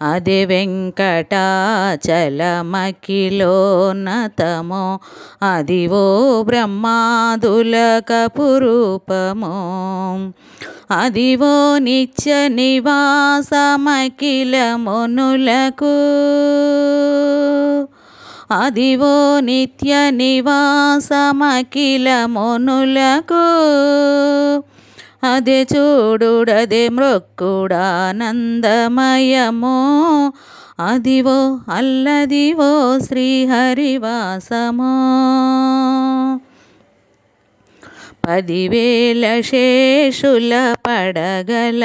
అది వెంకటాచలమకిలోన్నతమో అదివో బ్రహ్మాదులకపురూపమో అదివో నిత్య నివాసమకిల మునులకు అదివో నిత్య నివాసమకిల మునులకు అదే చూడుడదే మృక్కుడానందమయము. అదివో అల్లదివో శ్రీహరివాసమో. పదివేల శేషుల పడగలమయమో.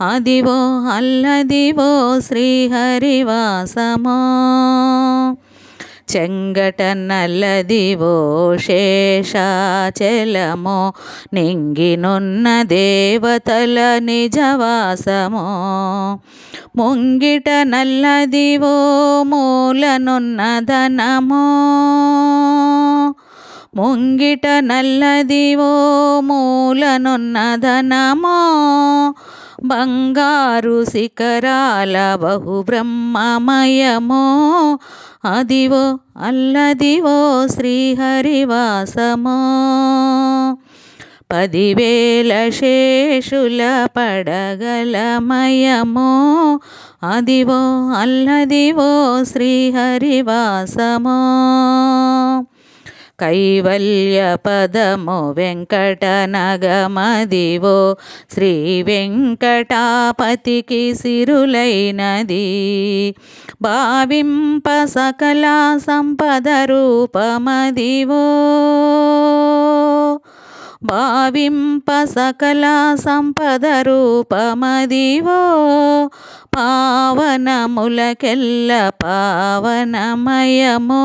అదివో అల్లదివో శ్రీహరివాసమో. చెంగట నల్లదివో శేషాచలమో నింగినున్న దేవతల నిజవాసమో ముంగిట నల్లదివో మూలనున్న ధనమో ముంగిట నల్లదివో మూలనున్న ధనమో బంగారు శిఖరాల బహుబ్రహ్మమయమో. అదివో అల్లదివో శ్రీహరివాసమో. పదివేల శేషుల పడగలమయమో. అదివో అల్లదివో శ్రీహరివాసమో. కైవల్య పదము వెంకటనగమదివో శ్రీ వెంకటాపతికి సిరులైనది. భావింప సకల సంపద రూపమదివో. భావింప సకల సంపద రూపమదివో. పావనములకెల్ల పావనమయమో.